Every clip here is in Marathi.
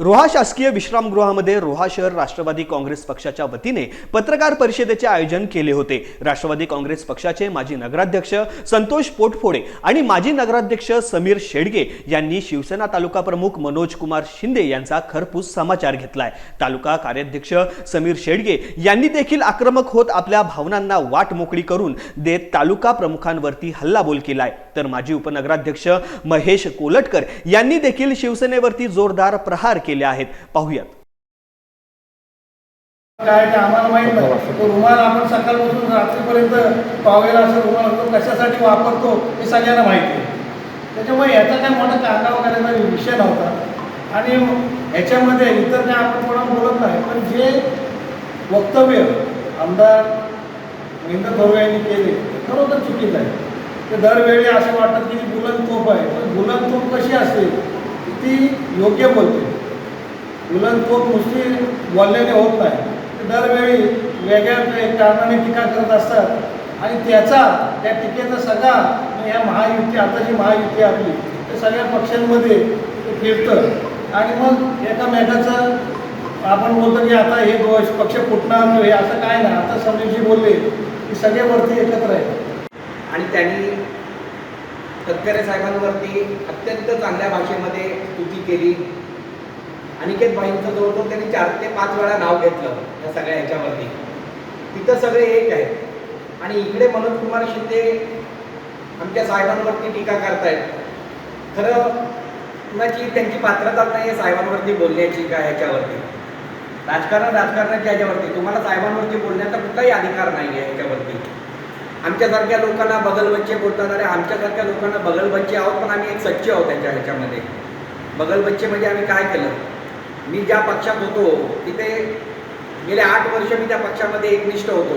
रोहा शासकीय विश्रामगृहामध्ये रोहा शहर राष्ट्रवादी काँग्रेस पक्षाच्या वतीने पत्रकार परिषदेचे आयोजन केले होते. राष्ट्रवादी काँग्रेस पक्षाचे माजी नगराध्यक्ष संतोष पोटफोडे आणि माजी नगराध्यक्ष समीर शेडगे यांनी शिवसेना तालुका प्रमुख मनोज कुमार शिंदे यांचा खरपूस समाचार घेतलाय. तालुका कार्याध्यक्ष समीर शेडगे यांनी देखील आक्रमक होत आपल्या भावनांना वाट मोकळी करून देत तालुका प्रमुखांवरती हल्लाबोल केलाय. तर माजी उपनगराध्यक्ष महेश कोलटकर यांनी देखील शिवसेनेवरती जोरदार प्रहार केले आहेत. पाहूयात. काय ते आम्हाला माहीत नाही. तो रुमाल आपण सकाळपासून रात्रीपर्यंत पावेला असं रुमाल तो कशासाठी वापरतो हे सगळ्यांना माहिती आहे. त्याच्यामुळे याचा काय मोठा काकावा करायचा विषय नव्हता. आणि ह्याच्यामध्ये इतर काय आपण कोणाला बोलत नाही पण जे वक्तव्य आमदार महेंद्र थोरवे यांनी केले ते खरोखर चुकीचं आहे. ते दरवेळी असं वाटतं की बुलंद तोप आहे. पण बुलंद तोप कशी असते ती योग्य बोलते. बुलंद नुसती बोलल्याने होत नाही. ते दरवेळी वेगळ्या कारणाने टीका करत असतात. आणि त्याचा त्या टीकेचा सगळा म्हणजे ह्या महायुती आता जी महायुती आपली ते सगळ्या पक्षांमध्ये ते फिरतं. आणि मग एकामेकाचं आपण बोलतो की आता हे दोष पक्ष फुटणार नाही हे असं काय नाही. आता समीरजी बोलले की सगळे वरती एकत्र आहेत. आणि त्यांनी तत्करे साहेबांवरती अत्यंत चांगल्या भाषेमध्ये स्तुती केली. अनिकेत भाईंचं जवळजवळ त्यांनी चार ते पाच वेळा नाव घेतलं या सगळ्या ह्याच्यावरती. तिथं सगळे एक आहेत. आणि इकडे मनोज कुमार शिंदे आमच्या साहेबांवरती टीका करतायत. खरं कुणाची त्यांची पात्रता नाही आहे साहेबांवरती बोलण्याची का ह्याच्यावरती? राजकारण राजकारणाच्या ह्याच्यावरती. तुम्हाला साहेबांवरती बोलण्याचा कुठलाही अधिकार नाही आहे ह्याच्यावरती. आमच्यासारख्या लोकांना बगल बच्चे बोलतात. अरे आमच्यासारख्या लोकांना बगल बच्चे आहोत पण आम्ही एक सच्चे आहोत त्याच्या ह्याच्यामध्ये. बगल बच्चे म्हणजे आम्ही काय केलं? मी ज्या पक्षात होतो तिथे गेले आठ वर्ष मी त्या पक्षामध्ये एकनिष्ठ होतो.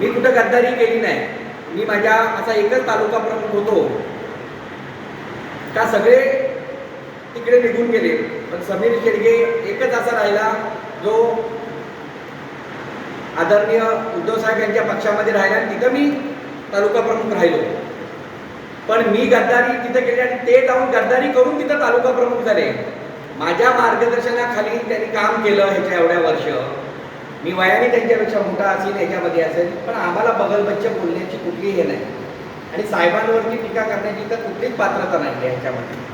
मी कुठं गद्दारी केली नाही. मी माझ्या असा एकच तालुका प्रमुख होतो. का सगळे तिकडे निघून गेले. पण समीर शेडगे एकच असा राहिला जो आदरणीय उद्धव साहेब यांच्या पक्षामध्ये राहिला आणि तिथं मी तालुका प्रमुख राहिलो. पण मी गद्दारी तिथं केली आणि ते जाऊन गद्दारी करून तिथं तालुका प्रमुख झाले. माझ्या मार्गदर्शनाखाली त्यांनी काम केलं ह्याच्या एवढ्या वर्ष मी वयाने त्यांच्यापेक्षा मोठा असेल ह्याच्यामध्ये असेल पण आम्हाला बगलबच्च बोलण्याची कुठली हे नाही आणि साहेबांवरती टीका करण्याची तर कुठलीच पात्रता नाही आहे ह्याच्यामध्ये